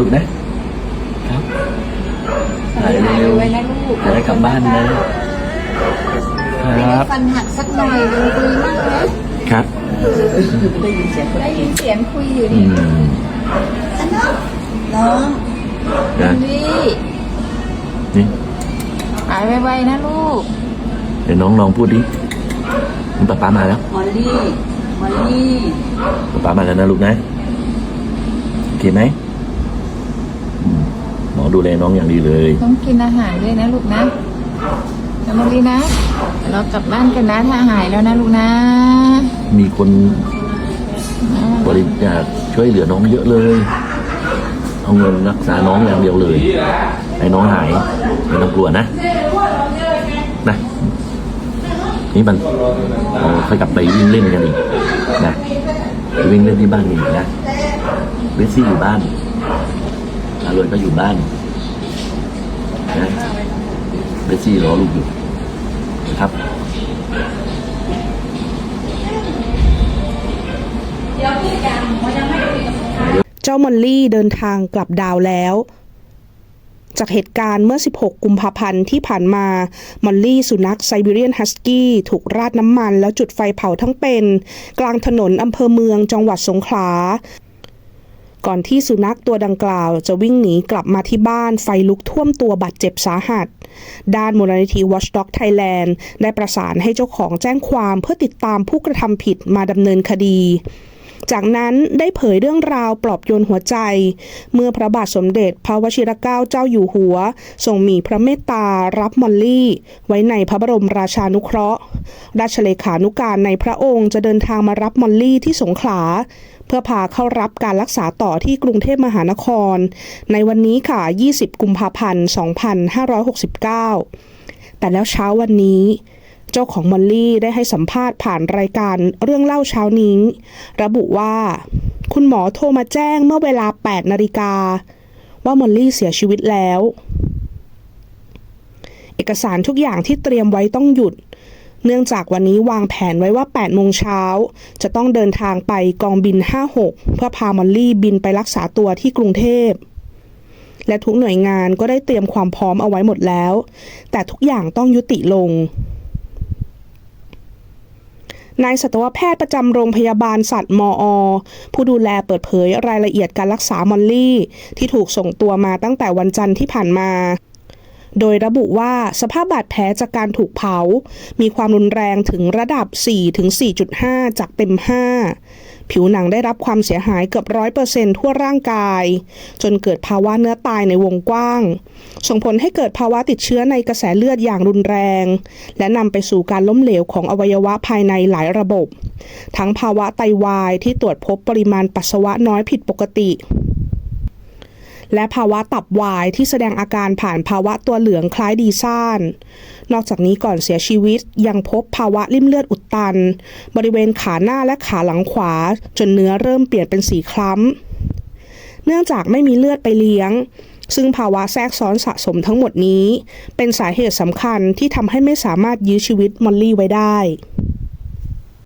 ลูกนะครับถ่ายเร็วไว้นะลูกจะได้กลับบ้านนะครับฟันหักสักหน่อยเลยคุยมากนะครับได้ยินเสียงได้ยินเสียงคุยอยู่อืนี่มอันน้องน้องนะนี่นี่หายไวๆนะลูก เดี๋ยวน้องลองพูดดิคุณป๊าป๊ามาแล้วมอลลี่มอลลี่ป๊าป๊ามาแล้วนะลูกนะ โอเคไหมอืมหมอ ดูแลน้องอย่างดีเลย ต้องกินอาหารด้วยนะลูกนะนะมอลลี่นะเรากลับบ้านกันนะถ้าหายแล้วนะลูกนะมีคนบริจาคช่วยเหลือน้องเยอะเลย เอาเงินรักษาน้องอย่างเดียวเลย ให้น้องหายไม่ต้องกลัวนะนะนี่มันเราค่อยกลับไปวิ่งเล่นกันอีกนะไปวิ่งเล่นที่บ้านกันอีกนะเบสซี่อยู่บ้านอารวยก็อยู่บ้าน นะเบสซี่รอลูกอยู่นะครับเจ้ามอลลี่เดินทางกลับดาวแล้ว จากเหตุการณ์เมื่อ 16 กุมภาพันธ์ที่ผ่านมา มอลลี่สุนัขไซบีเรียนฮัสกี้ถูกราดน้ำมันแล้วจุดไฟเผาทั้งเป็น กลางถนนอำเภอเมืองจังหวัดสงขลา ก่อนที่สุนัขตัวดังกล่าว จะวิ่งหนีกลับมาที่บ้านไฟลุกท่วมตัวบาดเจ็บสาหัส ด้านมูลนิธิ Watchdog Thailand ได้ประสานให้เจ้าของแจ้งความเพื่อติดตามผู้กระทำผิดมาดำเนินคดี จากนั้นได้เผยเรื่องราวปลอบโยนหัวใจ เมื่อพระบาทสมเด็จพระวชิรเกล้าเจ้าอยู่หัว ทรงมีพระเมตตารับมอลลี่ ไว้ในพระบรมราชานุเคราะห์ ราชเลขานุการในพระองค์จะเดินทางมารับมอลลี่ที่สงขลาเพื่อพาเข้ารับการรักษาต่อที่กรุงเทพมหานคร ในวันนี้ค่ะ 20 กุมภาพันธ์ 2569 แต่แล้วเช้าวันนี้ เจ้าของมอลลี่ได้ให้สัมภาษณ์ผ่านรายการเรื่องเล่าเช้านี้ ระบุว่า คุณหมอโทรมาแจ้งเมื่อเวลา 8 นาฬิกา ว่ามอลลี่เสียชีวิตแล้ว เอกสารทุกอย่างที่เตรียมไว้ต้องหยุด เนื่องจากวันนี้วางแผนไว้ว่า 8 โมงเช้า จะต้องเดินทางไปกองบิน 56 เพื่อพามอลลี่บินไปรักษาตัวที่กรุงเทพและทุกหน่วยงานก็ได้เตรียมความพร้อมเอาไว้หมดแล้ว แต่ทุกอย่างต้องยุติลง นายสัตวแพทย์ประจำโรงพยาบาลสัตว์มอ ผู้ดูแลเปิดเผยรายละเอียดการรักษามอลลี่ ที่ถูกส่งตัวมาตั้งแต่วันจันทร์ที่ผ่านมาโดยระบุว่าสภาพบาดแผลจากการถูกเผา มีความรุนแรงถึงระดับ 4 ถึง 4.5 จากเต็ม 5 ผิวหนังได้รับความเสียหายเกือบร้อยเปอร์เซนทั่วร่างกาย จนเกิดภาวะเนื้อตายในวงกว้าง ส่งผลให้เกิดภาวะติดเชื้อในกระแสเลือดอย่างรุนแรง และนำไปสู่การล้มเหลวของอวัยวะภายในหลายระบบ ทั้งภาวะไตวายที่ตรวจพบปริมาณปัสสาวะน้อยผิดปกติและภาวะตับวายที่แสดงอาการผ่านภาวะตัวเหลืองคล้ายดีซ่าน นอกจากนี้ก่อนเสียชีวิตยังพบภาวะริ่มเลือดอุด ตัน บริเวณขาหน้าและขาหลังขวา จนเนื้อเริ่มเปลี่ยนเป็นสีคล้ำ เนื่องจากไม่มีเลือดไปเลี้ยง ซึ่งภาวะแทรกซ้อนสะสมทั้งหมดนี้ เป็นสาเหตุสำคัญที่ทำให้ไม่สามารถยื้อชีวิตมอลลี่ไว้ได้